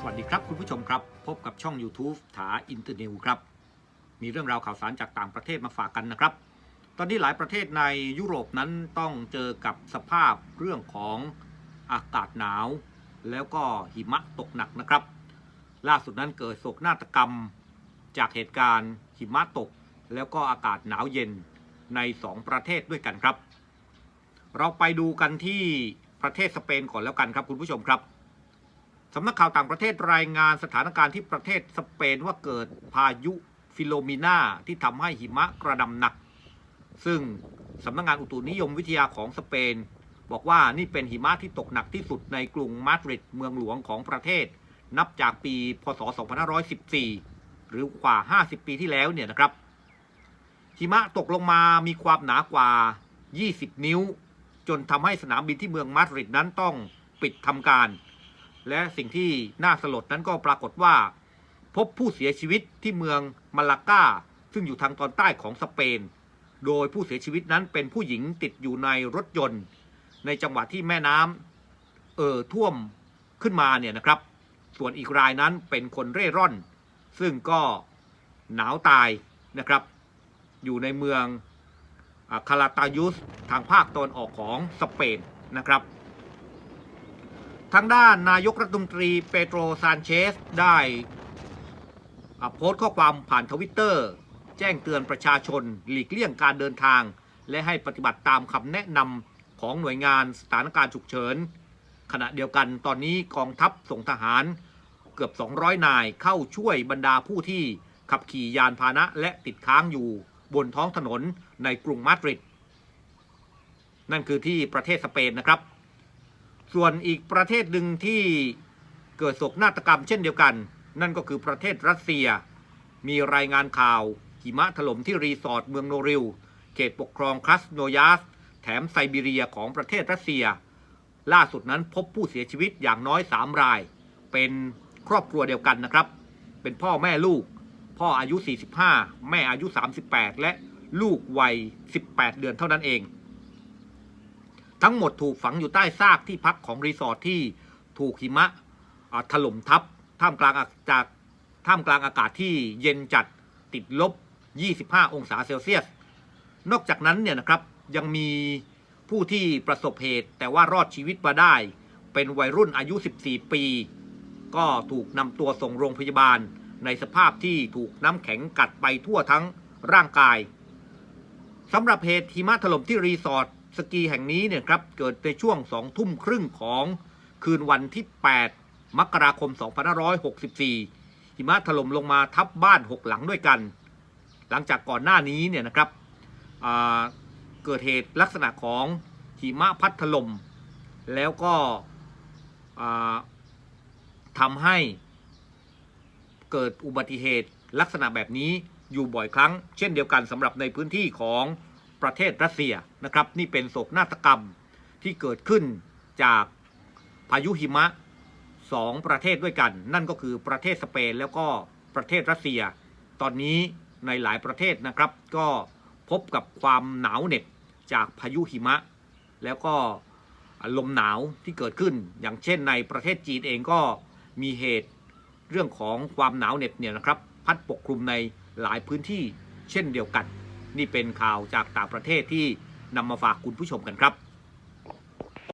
สวัสดีครับคุณผู้ชมครับ พบกับช่อง YouTube ถาอินเตอร์เนวครับ มีเรื่องราวข่าวสารจากต่างประเทศมาฝากกันนะครับ ตอนนี้หลายประเทศในยุโรปนั้นต้องเจอกับสภาพเรื่องของอากาศหนาว แล้วก็หิมะตกหนักนะครับ ล่าสุดนั้นเกิดโศกนาฏกรรม จากเหตุการณ์หิมะตก แล้วก็อากาศหนาวเย็นในสองประเทศด้วยกันครับ เราไปดูกันที่ประเทศสเปนก่อนแล้วกันครับคุณผู้ชมครับ สำนักข่าวต่างประเทศรายงานสถานการณ์ที่ประเทศสเปนว่าเกิดพายุฟิโลมิน่าที่ทำให้หิมะกระดำหนัก ซึ่งสำนักงานอุตุนิยมวิทยาของสเปน บอกว่านี่เป็นหิมะที่ตกหนักที่สุดในกรุงมาดริดเมืองหลวงของประเทศ นับจากปีพศ 2514 หรือกว่า 50 ปีที่แล้วเนี่ยนะครับ หิมะตกลงมามีความหนากว่า 20 นิ้ว จนทำให้สนามบินที่เมืองมาดริดนั้นต้องปิดทำการ และสิ่งที่น่าสลดนั้นก็ปรากฏว่า พบผู้เสียชีวิตที่เมืองมาลากาซึ่งอยู่ทางตอนใต้ของสเปน โดยผู้เสียชีวิตนั้นเป็นผู้หญิงติดอยู่ในรถยนต์ ในจังหวะที่แม่น้ำเอ่อท่วมขึ้นมาเนี่ยนะครับ ส่วนอีกรายนั้นเป็นคนเร่ร่อน ซึ่งก็หนาวตายนะครับ อยู่ในเมืองคาราตายุสทางภาคตะวันออกของสเปนนะครับ ทางด้านนายกรัฐมนตรีเปโตรซานเชสได้อ่าโพสต์ข้อความผ่านทวิตเตอร์ แจ้งเตือนประชาชน หลีกเลี่ยงการเดินทาง และให้ปฏิบัติตามคำแนะนำของหน่วยงานสถานการณ์ฉุกเฉิน ขณะเดียวกันตอนนี้กองทัพส่งทหารเกือบ 200 นายเข้าช่วยบรรดาผู้ที่ขับขี่ยานพาหนะและติดค้างอยู่บนท้องถนนในกรุงมาดริด นั่นคือที่ประเทศสเปนนะครับ ส่วนอีกประเทศหนึ่งที่เกิดโศกนาฏกรรมเช่นเดียวกัน นั่นก็คือประเทศรัสเซีย มีรายงานข่าวหิมะถล่มที่รีสอร์ทเมืองโนริลเขตปกครองครัสโนยาส แถมไซบีเรียของประเทศรัสเซีย ล่าสุดนั้นพบผู้เสียชีวิตอย่างน้อย 3 ราย เป็นครอบครัวเดียวกันนะครับ เป็นพ่อแม่ลูก พ่ออายุ 45 แม่อายุ 38 และลูกวัย 18 เดือนเท่านั้นเอง ทั้งหมดถูกฝังอยู่ใต้ซากที่พักของรีสอร์ทที่ถูกหิมะถล่มทับท่ามกลางจากท่ามกลางอากาศที่เย็นจัดติดลบ 25 องศาเซลเซียส นอกจากนั้นเนี่ยนะครับยังมีผู้ที่ประสบเหตุแต่ว่ารอดชีวิตมาได้ เป็นวัยรุ่นอายุ 14 ปี ก็ถูกนำตัวส่งโรงพยาบาล ในสภาพที่ถูกน้ำแข็งกัดไปทั่วทั้งร่างกายสำหรับเหตุหิมะถล่มที่รีสอร์ท สกีแห่งนี้เนี่ยครับเกิดในช่วงสองทุ่มครึ่งของคืนวันที่ 8 มกราคม 2564 หิมะถล่มลงมาทับบ้าน 6 หลังด้วยกัน หลังจากก่อนหน้านี้เนี่ยนะครับเกิดเหตุลักษณะของหิมะพัดถล่มแล้วก็ทำให้เกิดอุบัติเหตุลักษณะแบบนี้อยู่บ่อยครั้ง เช่นเดียวกันสำหรับในพื้นที่ของ ประเทศรัสเซียนะครับ นี่เป็นโศกนาฏกรรมที่เกิดขึ้นจากพายุหิมะสองประเทศด้วยกัน นั่นก็คือประเทศสเปนแล้วก็ประเทศรัสเซีย ตอนนี้ในหลายประเทศนะครับ ก็พบกับความหนาวเหน็บจากพายุหิมะ แล้วก็ลมหนาวที่เกิดขึ้น อย่างเช่นในประเทศจีนเองก็มีเหตุเรื่องของความหนาวเหน็บเนี่ยนะครับ พัดปกคลุมในหลายพื้นที่เช่นเดียวกัน นี่เป็นข่าวจากต่างประเทศที่นำมาฝากคุณผู้ชมกันครับ